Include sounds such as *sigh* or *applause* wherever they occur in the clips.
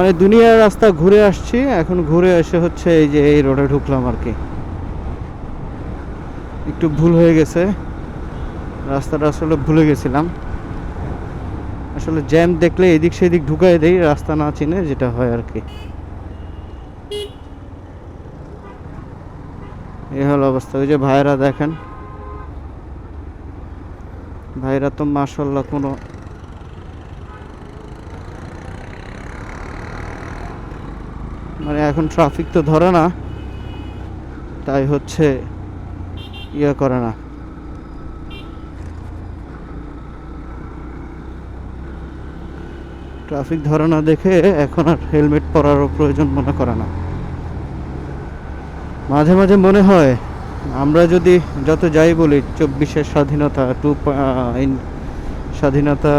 মানে দুনিয়ার রাস্তা ঘুরে আসছি, এখন ঘুরে এসে হচ্ছে এই যে এই রোডে ঢুকলাম আর কি। একটু ভুল হয়ে গেছে, রাস্তাটা আসলে ভুলে গেছিলাম। আসলে জ্যাম দেখলে এদিক সেদিক ঢুকাই দেই, রাস্তা না চিনে যেটা হয় আর কি। এই হলো অবস্থা, ওই যে ভাইরা দেখেন। ভাইরা তো মাসাল্লাহ কোনো মানে এখন ট্রাফিক তো ধরে না, তাই হচ্ছে ইয়ে করে না। ট্রাফিক ধরে না দেখে এখন আর হেলমেট পরারও প্রয়োজন মনে করে না। মাঝে মাঝে মনে হয়, আমরা যদি যত যাই বলি, চব্বিশের স্বাধীনতা টু স্বাধীনতা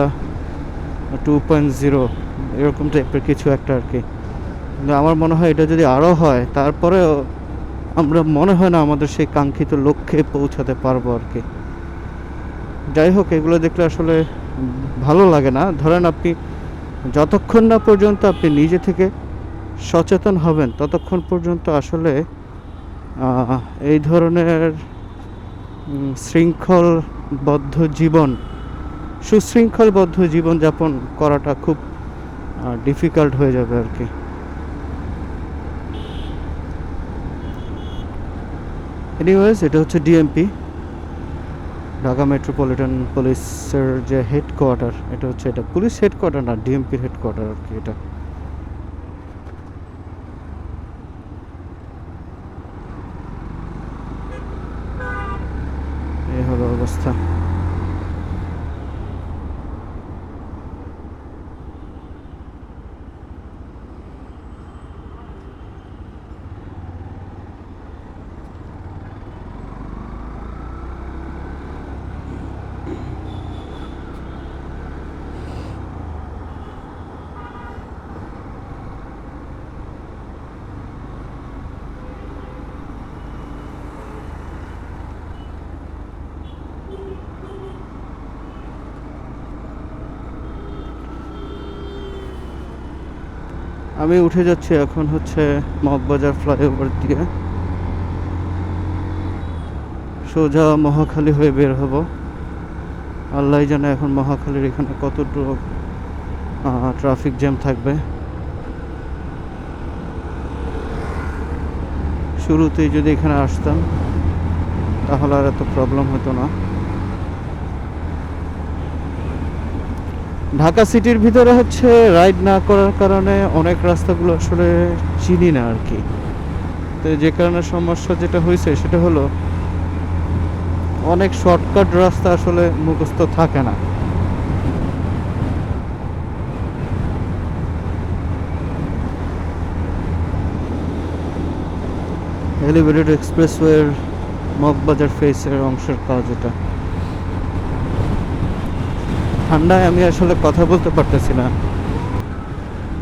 টু পয়েন্ট জিরো, এরকম টাইপের কিছু একটা আর কি। আমার মনে হয় এটা যদি আরও হয়, তারপরেও আমরা মনে হয় না আমাদের সেই কাঙ্ক্ষিত লক্ষ্যে পৌঁছাতে পারব আর কি। যাই হোক, এগুলো দেখলে আসলে ভালো লাগে না। ধরেন আপনি যতক্ষণ না পর্যন্ত আপনি নিজে থেকে সচেতন হবেন, ততক্ষণ পর্যন্ত আসলে এই ধরনের শৃঙ্খলবদ্ধ জীবন, সুশৃঙ্খলবদ্ধ জীবনযাপন করাটা খুব ডিফিকাল্ট হয়ে যাবে আর কি। এনিওয়েজ এটা হচ্ছে ডিএমপি ঢাকা মেট্রোপলিটন পুলিশের যে হেডকোয়ার্টার এটা হচ্ছে এটা। পুলিশ হেডকোয়ার্টার না ডিএমপির হেডকোয়ার্টার আর কি এটা। এই হলো অবস্থা। আমি উঠে যাচ্ছি এখন হচ্ছে মগবাজার ফ্লাইওভার দিয়ে। সোজা মহাখালী হয়ে বের হব। আল্লাহ জানে এখন মহাখালীর এখানে কতটুকু ট্রাফিক জ্যাম থাকবে। শুরুতেই যদি এখানে আসতাম, তাহলে আর এত প্রবলেম হতো না। ঢাকা সিটির ভিতরে হচ্ছে রাইড না করার কারণে অনেক রাস্তাগুলো আসলে চিনি না আর কি। তো যে কারণে সমস্যা যেটা হয়েছে সেটা হলো, অনেক শর্টকাট রাস্তা আসলে মুখস্থ থাকে না। এলিভেটেড এক্সপ্রেসওয়ের মগবাজার ফেসের অংশের কাজ এটা। ঠান্ডায় আমি আসলে কথা বলতে পারতেছি না।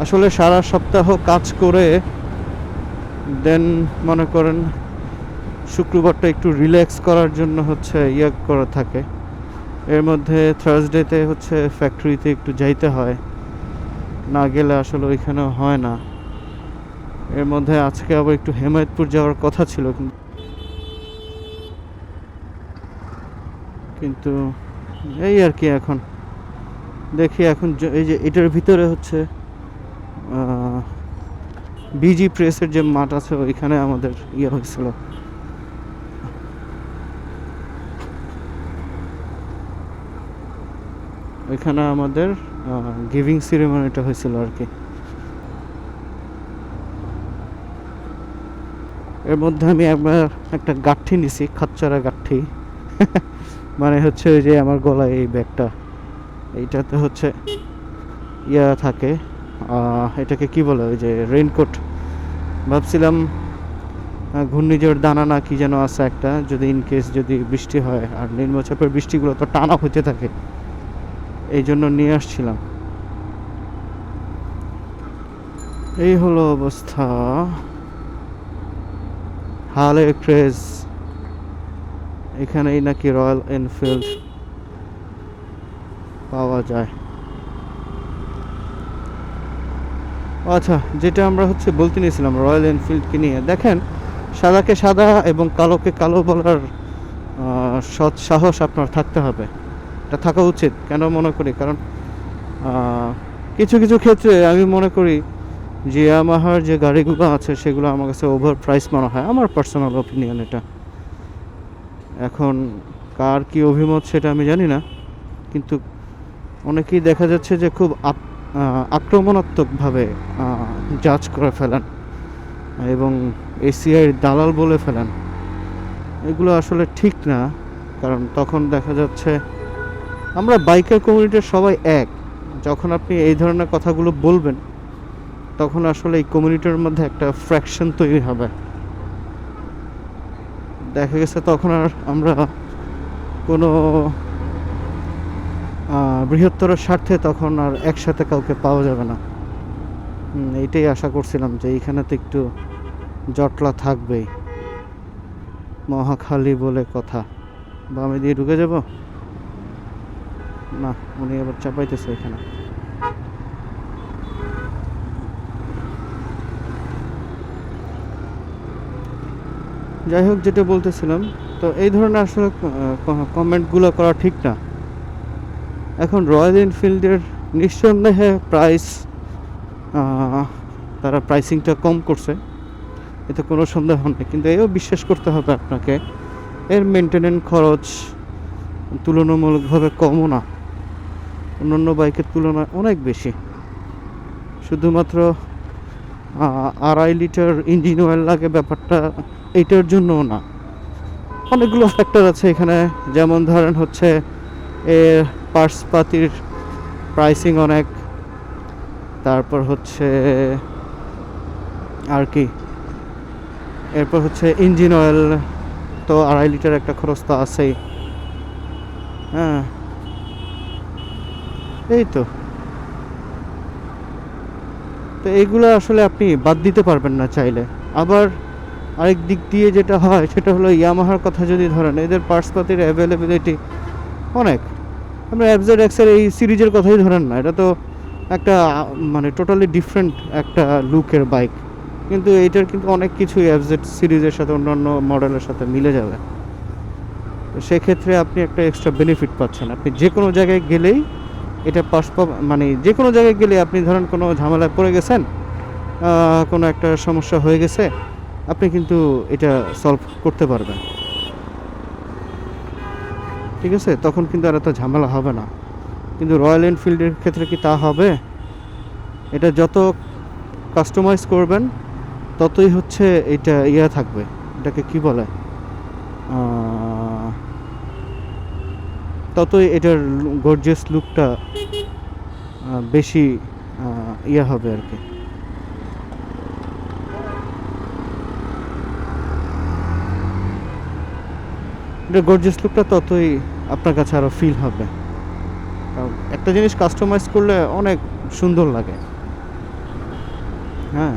আসলে সারা সপ্তাহ কাজ করে, দেন মনে করেন শুক্রবারটা একটু রিল্যাক্স করার জন্য হচ্ছে ইয়ে করা থাকে। এর মধ্যে থার্সডেতে হচ্ছে ফ্যাক্টরিতে একটু যাইতে হয়। না গেলে আসলে ওইখানে হয় না। এর মধ্যে আজকে আবার একটু হেমায়তপুর যাওয়ার কথা ছিল কিন্তু কিন্তু এই আর কি এখন। দেখি এখন এই যে এটার ভিতরে হচ্ছে বিজি প্রেসের যে মাঠ আছে ওইখানে আমাদের ইয়ে হয়েছিল। ওইখানে আমাদের গিভিং সিরিমনিটা হয়েছিল আর কি। এর মধ্যে আমি একবার একটা গাঠি নিছি খাচ্চারা গাঠি। *laughs* মানে হচ্ছে ওই যে আমার গলায় এই ব্যাগটা। এইটাতে হচ্ছে ইয়া থাকে এটাকে কি বলে ওই যে রেইনকোট ভাবছিলাম ঘূর্ণিঝড় দানা না কি যেন আছে একটা, যদি ইন কেস যদি বৃষ্টি হয়, আর নিম্নচাপের বৃষ্টিগুলো তো টানা হতে থাকে এই জন্য নিয়ে আসছিলাম। এই হলো অবস্থা। হালে ক্রেজ এখানেই নাকি রয়্যাল এনফিল্ড। পাওয়া যায়। আচ্ছা যেটা আমরা হচ্ছে বলতে নিয়েছিলাম, রয়্যাল এনফিল্ডকে নিয়ে। দেখেন, সাদাকে সাদা এবং কালোকে কালো বলার সৎ সাহস আপনার থাকতে হবে। এটা থাকা উচিত, কেন মনে করি? কারণ কিছু কিছু ক্ষেত্রে আমি মনে করি যে ইয়ামাহার যে গাড়িগুলো আছে, সেগুলো আমার কাছে ওভার প্রাইস মনে হয়। আমার পার্সোনাল ওপিনিয়ন এটা। এখন, কার কি অভিমত সেটা আমি জানি না। কিন্তু অনেকেই দেখা যাচ্ছে যে খুব আক্রমণাত্মকভাবে জাজ করে ফেলেন এবং এসিআইয়ের দালাল বলে ফেলেন। এগুলো আসলে ঠিক না, কারণ তখন দেখা যাচ্ছে আমরা বাইকার কমিউনিটির সবাই এক। যখন আপনি এই ধরনের কথাগুলো বলবেন, তখন আসলে এই কমিউনিটির মধ্যে একটা ফ্র্যাকশন তৈরি হবে। দেখা গেছে তখন আর আমরা কোনো বৃহত্তর স্বার্থে তখন আর একসাথে কাউকে পাওয়া যাবে না। এইটাই আশা করছিলাম যে এইখানে তো একটু জটলা থাকবেই। মহাখালী বলে কথা। বা আমি দিয়ে ঢুকে যাব? না, উনি আবার চাপাইতেছে এখানে। যাই হোক, যেটা বলতেছিলাম, তো এই ধরনের আসলে কমেন্টগুলো করা ঠিক না। এখন রয়্যাল এনফিল্ডের নিঃসন্দেহে প্রাইস তারা প্রাইসিংটা কম করছে। এতে কোনো সন্দেহ নেই। কিন্তু এও বিশ্বাস করতে হবে আপনাকে, এর মেনটেনেন্স খরচ তুলনামূলকভাবে কমও না। অন্যান্য বাইকের তুলনায় অনেক বেশি। শুধুমাত্র আড়াই লিটার ইঞ্জিন অয়েল লাগে ব্যাপারটা, এইটার জন্যও না। অনেকগুলো ফ্যাক্টর আছে এখানে। যেমন ধরেন হচ্ছে, এর পার্টস পাতির প্রাইসিং অনেক। তারপর হচ্ছে আর কি? এরপর হচ্ছে ইঞ্জিন অয়েল তো আড়াই লিটার একটা খরচ তো আছেই। হ্যাঁ। এই তো। তো এইগুলো আসলে আপনি বাদ দিতে পারবেন না চাইলে। আবার আরেক দিক দিয়ে যেটা হয়, সেটা হলো ইয়ামাহার কথা যদি ধরেন, এদের পার্টস পাতির অ্যাভেলেবিলিটি অনেক। আমরা অ্যাবজেড এক্সের এই সিরিজের কথাই ধরেন না। এটা তো একটা মানে টোটালি ডিফারেন্ট একটা লুকের বাইক কিন্তু এইটার কিন্তু অনেক কিছুই অ্যাবজেড সিরিজের সাথে অন্যান্য মডেলের সাথে মিলে যাবে। সেক্ষেত্রে আপনি একটা এক্সট্রা বেনিফিট পাচ্ছেন। আপনি যে কোনো জায়গায় গেলেই এটা পাস মানে যে কোনো জায়গায় গেলে আপনি ধরেন কোনো ঝামেলায় পড়ে গেছেন কোনো একটা সমস্যা হয়ে গেছে, আপনি কিন্তু এটা সলভ করতে পারবেন। ঠিক আছে? তখন কিন্তু আর এত ঝামেলা হবে না। কিন্তু রয়্যাল এনফিল্ডের ক্ষেত্রে কি তা হবে? এটা যত কাস্টমাইজ করবেন, ততই হচ্ছে এটা ইয়া থাকবে। এটাকে কি বলে? ততই এটার গর্জিয়াস লুকটা বেশি ইয়া হবে আর কি। এটা গর্জিয়াস লুকটা ততই আপনার কাছে আরও ফিল হবে। কারণ একটা জিনিস কাস্টমাইজ করলে অনেক সুন্দর লাগে। হ্যাঁ।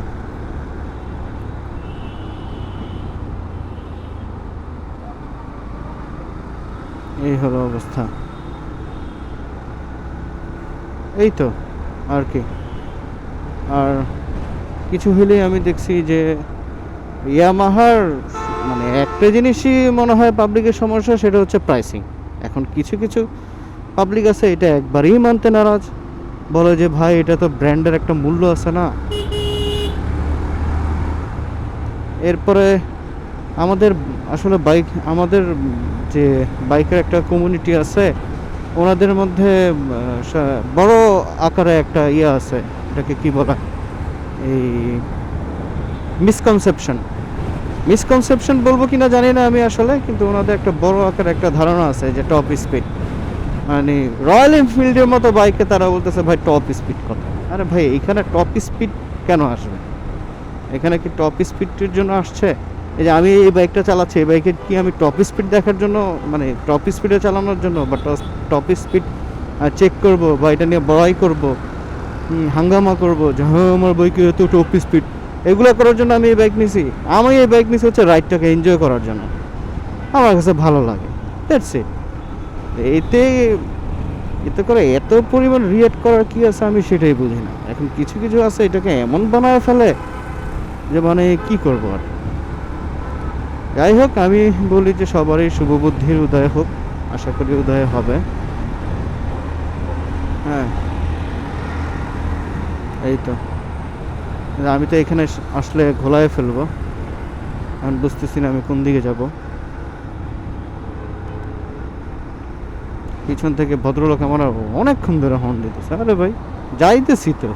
এই হলো অবস্থা। এই তো, আর কি। আর কিছু হলেই আমি দেখছি যে ইয়ামাহার মানে একটা জিনিসই মনে হয় পাবলিকের সমস্যা, সেটা হচ্ছে প্রাইসিং এখন কিছু কিছু পাবলিক আছে, এটা একবারেই মানতে নারাজ। বলে যে, ভাই, এটা তো ব্র্যান্ডের একটা মূল্য আছে না? এরপরে আমাদের আসলে বাইক আমাদের যে বাইকের একটা কমিউনিটি আছে, ওনাদের মধ্যে বড় আকারে একটা ইয়ে আছে, এটাকে কি বলা? এই মিসকনসেপশন মিসকনসেপশন বলব কিনা জানি না আমি আসলে, কিন্তু ওনাদের একটা বড় আকার একটা ধারণা আছে যে টপ স্পিড মানে রয়্যাল এনফিল্ডের মতো বাইকে তারা বলতেছে, ভাই টপ স্পিড কত আরে ভাই, এখানে টপ স্পিড কেন আসবে? এখানে কি টপ স্পিডের জন্য আসছে? এই যে আমি এই বাইকটা চালাচ্ছি, এই বাইকের কি আমি টপ স্পিড দেখার জন্য মানে টপ স্পিডে চালানোর জন্য বা টপ স্পিড চেক করব বা এটা নিয়ে বড়াই করব হাঙ্গামা করব যে হ্যাঁ আমার বাইকে এত টপ স্পিড এগুলো করার জন্য আমি এই বাইক নিছি। আমি এই বাইক নিছি হচ্ছে রাইডটাকে এনজয় করার জন্য। আমার কাছে ভালো লাগে। দ্যাটস ইট এতে এতে করে এত পরিমাণ রিয়েক্ট করার কি আছে আমি সেটাই বুঝি না। এখন কিছু কিছু আছে এটাকে এমন বানায় ফেলে যে মানে কি করব আর। যাই হোক, আমি বলি যে সবারই শুভবুদ্ধির উদয় হোক। আশা করি উদয় হবে। হ্যাঁ। এই তো। আমি তো এখানে আসলে ঘোলায় ফেলব। আমি বুঝতেছি না আমি কোন দিকে যাব। পিছন থেকে ভদ্রলোক আমার অনেকক্ষণ ধরে হর্ন দিতেছে। আরে ভাই, যাইতেছি তো।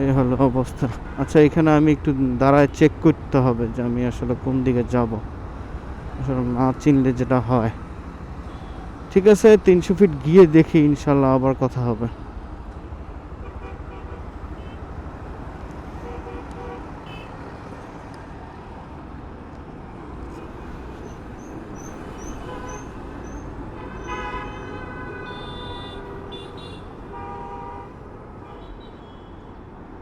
এই হলো অবস্থা। আচ্ছা এখানে আমি একটু দাঁড়ায় চেক করতে হবে যে আমি আসলে কোন দিকে যাব। আসলে না চিনলে যেটা হয়। ঠিক আছে তিনশো ফিট গিয়ে দেখি ইনশাল্লাহ আবার কথা হবে।